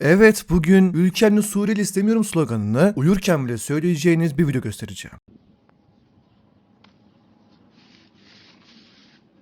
Evet bugün ülkemde Suriyeli istemiyorum sloganını uyurken bile söyleyeceğiniz bir video göstereceğim.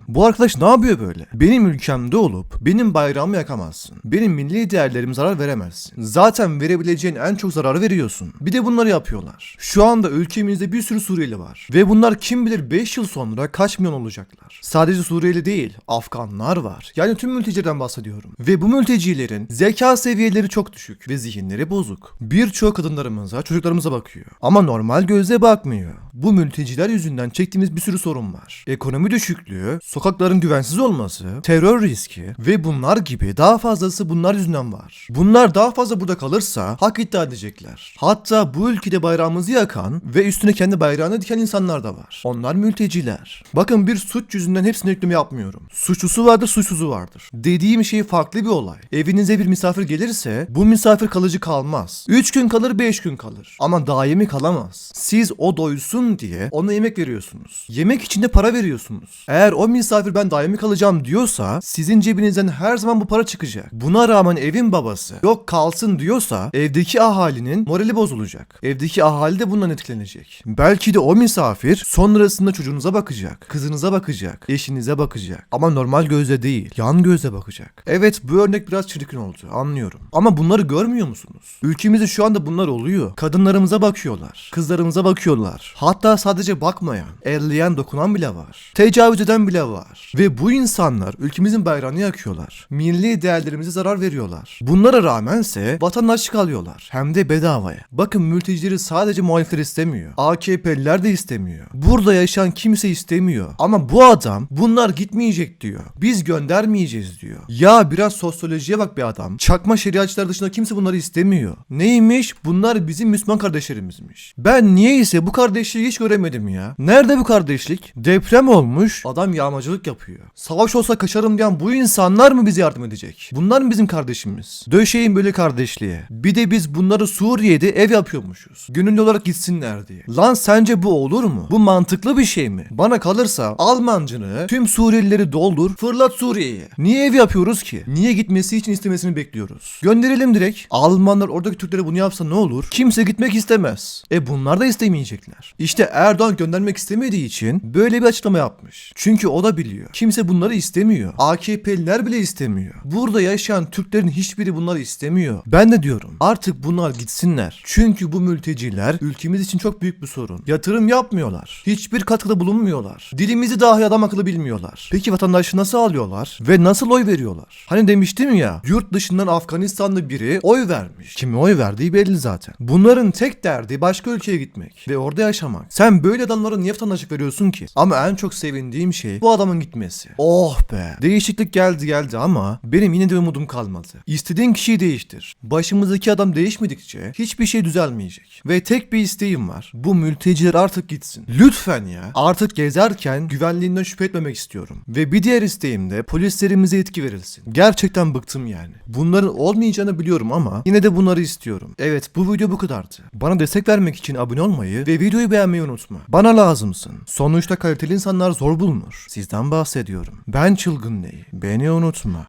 Bu arkadaş ne yapıyor böyle? Benim ülkemde olup benim bayrağımı yakamazsın. Benim milli değerlerime zarar veremezsin. Zaten verebileceğin en çok zararı veriyorsun. Bir de bunları yapıyorlar. Şu anda ülkemizde bir sürü Suriyeli var. Ve bunlar kim bilir 5 yıl sonra kaç milyon olacaklar. Sadece Suriyeli değil, Afganlar var. Yani tüm mültecilerden bahsediyorum. Ve bu mültecilerin zeka seviyeleri çok düşük ve zihinleri bozuk. Birçok kadınlarımıza, çocuklarımıza bakıyor. Ama normal gözle bakmıyor. Bu mülteciler yüzünden çektiğimiz bir sürü sorun var. Ekonomi düşüklüğü, sokakların güvensiz olması, terör riski ve bunlar gibi daha fazlası bunlar yüzünden var. Bunlar daha fazla burada kalırsa hak iddia edecekler. Hatta bu ülkede bayrağımızı yakan ve üstüne kendi bayrağını diken insanlar da var. Onlar mülteciler. Bakın bir suç yüzünden hepsini yükleme yapmıyorum. Suçlusu vardır, suçsuzu vardır. Dediğim şey farklı bir olay. Evinize bir misafir gelirse bu misafir kalıcı kalmaz. 3 gün kalır, 5 gün kalır. Ama daimi kalamaz. Siz o doysun diye ona yemek veriyorsunuz. Yemek için de para veriyorsunuz. Eğer o misafir ben daimi kalacağım diyorsa sizin cebinizden her zaman bu para çıkacak. Buna rağmen evin babası yok kalsın diyorsa evdeki ahalinin morali bozulacak. Evdeki ahali de bundan etkilenecek. Belki de o misafir sonrasında çocuğunuza bakacak, kızınıza bakacak, eşinize bakacak. Ama normal gözle değil, yan gözle bakacak. Evet bu örnek biraz çirkin oldu anlıyorum. Ama bunları görmüyor musunuz? Ülkemizde şu anda bunlar oluyor. Kadınlarımıza bakıyorlar, kızlarımıza bakıyorlar. Hatta sadece bakmayan, elleyen, dokunan bile var. Tecavüz eden bile var. Ve bu insanlar ülkemizin bayrağını yakıyorlar. Milli değerlerimize zarar veriyorlar. Bunlara rağmense vatandaşlık alıyorlar. Hem de bedavaya. Bakın mültecileri sadece muhalifler istemiyor. AKP'liler de istemiyor. Burada yaşayan kimse istemiyor. Ama bu adam bunlar gitmeyecek diyor. Biz göndermeyeceğiz diyor. Ya biraz sosyolojiye bak bir adam. Çakma şeriatçılar dışında kimse bunları istemiyor. Neymiş? Bunlar bizim Müslüman kardeşlerimizmiş. Ben niye ise bu kardeşliği hiç göremedim ya. Nerede bu kardeşlik? Deprem olmuş. Adam yağmacılık yapıyor. Savaş olsa kaçarım diyen bu insanlar mı bize yardım edecek? Bunlar mı bizim kardeşimiz? Döşeyin böyle kardeşliğe. Bir de biz bunları Suriye'de ev yapıyormuşuz. Gönüllü olarak gitsinler diye. Lan sence bu olur mu? Bu mantıklı bir şey mi? Bana kalırsa Almancını tüm Suriyelileri doldur fırlat Suriye'ye. Niye ev yapıyoruz ki? Niye gitmesi için istemesini bekliyoruz? Gönderelim direkt. Almanlar oradaki Türklere bunu yapsa ne olur? Kimse gitmek istemez. E bunlar da istemeyecekler. İşte Erdoğan göndermek istemediği için böyle bir açıklama yapmış. Çünkü o da biliyor. Kimse bunları istemiyor. AKP'liler bile istemiyor. Burada yaşayan Türklerin hiçbiri bunları istemiyor. Ben de diyorum artık bunlar gitsinler. Çünkü bu mülteciler ülkemiz için çok büyük bir sorun. Yatırım yapmıyorlar. Hiçbir katkıda bulunmuyorlar. Dilimizi dahi adam akıllı bilmiyorlar. Peki vatandaşı nasıl alıyorlar? Ve nasıl oy veriyorlar? Hani demiştim ya yurt dışından Afganistanlı biri oy vermiş. Kime oy verdiği belli zaten. Bunların tek derdi başka ülkeye gitmek ve orada yaşamak. Sen böyle adamlara niye vatandaşlık veriyorsun ki? Ama en çok sevindiğim şey bu adamın gitmesi. Oh be. Değişiklik geldi geldi ama benim yine de umudum kalmadı. İstediğin kişiyi değiştir. Başımızdaki adam değişmedikçe hiçbir şey düzelmeyecek. Ve tek bir isteğim var. Bu mülteciler artık gitsin. Lütfen ya. Artık gezerken güvenliğinden şüphe etmemek istiyorum. Ve bir diğer isteğim de polislerimize etki verilsin. Gerçekten bıktım yani. Bunların olmayacağını biliyorum ama yine de bunları istiyorum. Evet bu video bu kadardı. Bana destek vermek için abone olmayı ve videoyu beğenmeyi unutma. Bana lazımsın. Sonuçta kaliteli insanlar zor bulunur. Sizden bahsediyorum. Ben çılgın Ney. Beni unutma.